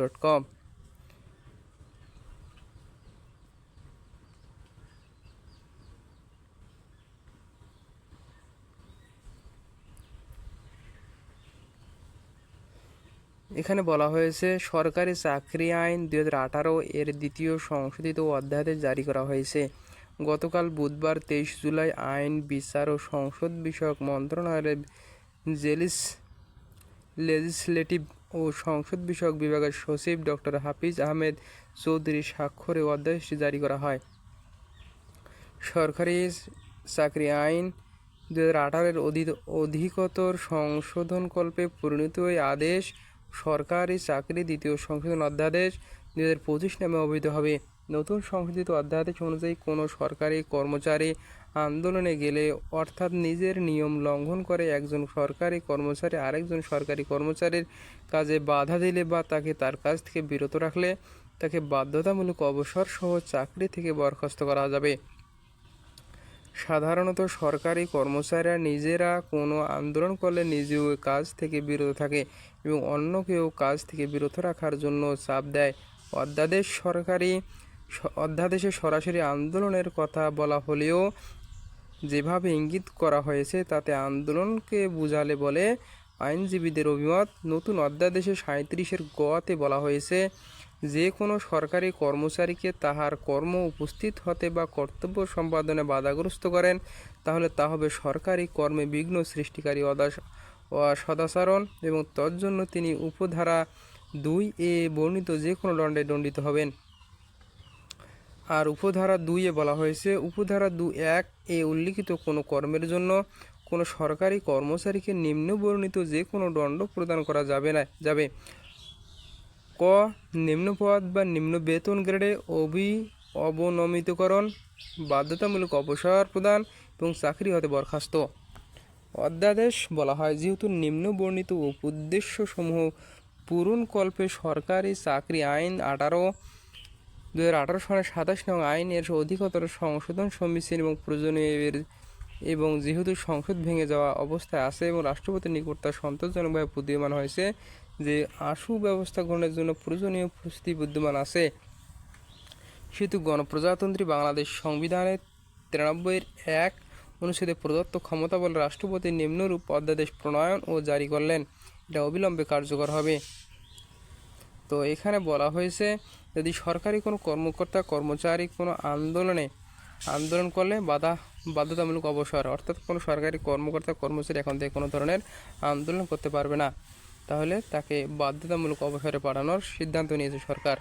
Dot com এখানে বলা হয়েছে, সরকারি চাকরি আইন দুই হাজার আঠারো এর দ্বিতীয় সংশোধিত অধ্যাদেশ জারি করা হয়েছে। গতকাল বুধবার তেইশ জুলাই আইন, বিচার ও সংসদ বিষয়ক মন্ত্রণালয়ের জেলিস লেজিসলেটিভ ও সংসদ বিষয়ক বিভাগের সচিব ডক্টর হাফিজ আহমেদ চৌধুরী স্বাক্ষরে অধ্যাদেশটি জারি করা হয়। সরকারি চাকরি আইন দু হাজার আঠারোর অধিকতর সংশোধনকল্পে পরিণত ওই আদেশ সরকারি চাকরি দ্বিতীয় সংশোধন অধ্যাদেশ দু হাজার পঁচিশ নামে অভিহিত হবে। নতুন সংশোধিত অধ্যাদেশ অনুযায়ী কোনো সরকারি কর্মচারী আন্দোলনে গেলে অর্থাৎ নিজের নিয়ম লঙ্ঘন করে একজন সরকারি কর্মচারী আরেকজন সরকারি কর্মচারীর কাজে বাধা দিলে বা তাকে তার কাজ থেকে বিরত রাখলে তাকে বাধ্যতামূলক অবসর সহ চাকরি থেকে বরখাস্ত করা যাবে। সাধারণত সরকারি কর্মচারীরা নিজেরা কোনো আন্দোলন করলে নিজেও কাজ থেকে বিরত থাকে এবং অন্য কেউ কাজ থেকে বিরত রাখার জন্য চাপ দেয়। অধ্যাদেশ সরকারি অধ্যাদেশে সরাসরি আন্দোলনের কথা বলা হলেও যেভাবে ইঙ্গিত করা হয়েছে তাতে আন্দোলনকে বুঝালে বলে আইনজীবীদের অভিমত, নতুন অধ্যাদেশে সাঁত্রিশের গতে বলা হয়েছে, যে কোনো সরকারি কর্মচারীকে তাহার কর্ম উপস্থিত হতে বা কর্তব্য সম্পাদনে বাধাগ্রস্ত করেন, তাহলে তা হবে সরকারি কর্মে বিঘ্ন সৃষ্টিকারী অদাস সদাচরণ এবং তজ্জন্য তিনি উপধারা দুই এ বর্ণিত যে কোনো দণ্ডে দণ্ডিত হবেন। আর উপধারা দুইয়ে বলা হয়েছে, উপধারা দু এক এ উল্লিখিত কোনো কর্মের জন্য কোনো সরকারি কর্মচারীকে নিম্ন বর্ণিত যে কোনো দণ্ড প্রদান করা যাবে না, যাবে। ক নিম্ন পদ বা নিম্ন বেতন গ্রেডে অবি অবনমিতকরণ, বাধ্যতামূলক অবসর প্রদান এবং চাকরি হতে বরখাস্ত। অধ্যাদেশ বলা হয়, যেহেতু নিম্ন বর্ণিত উদ্দেশ্য সমূহ পূরণকল্পে সরকারি চাকরি আইন আঠারো দু হাজার আঠারো সালের সাতাশ নং আইনের অধিকতর সংশোধন সমীচীন এবং প্রয়োজনীয় এবং যেহেতু সংসদ ভেঙে যাওয়া অবস্থায় আছে এবং রাষ্ট্রপতির নিকট তা সন্তোষজনকভাবে প্রতীয়মান হয়েছে যে আশু ব্যবস্থা গ্রহণের জন্য প্রয়োজনীয় প্রস্তুতি বিদ্যমান আছে। সেহেতু গণপ্রজাতন্ত্রী বাংলাদেশ সংবিধানের তিরানব্বইয়ের এক অনুচ্ছেদে প্রদত্ত ক্ষমতা বলে রাষ্ট্রপতি নিম্নরূপ অধ্যাদেশ প্রণয়ন ও জারি করলেন। এটা অবিলম্বে কার্যকর হবে। তো এখানে বলা হয়েছে, যদি সরকারি কোনো কর্মকর্তা, কর্মচারী কোনো আন্দোলনে আন্দোলন করলে বাধা, বাধ্যতামূলক অবসর, অর্থাৎ কোনো সরকারি কর্মকর্তা, কর্মচারী এখন থেকে কোনো ধরনের আন্দোলন করতে পারবে না, তাহলে তাকে বাধ্যতামূলক অবসরে পাঠানোর সিদ্ধান্ত নিয়েছে সরকার।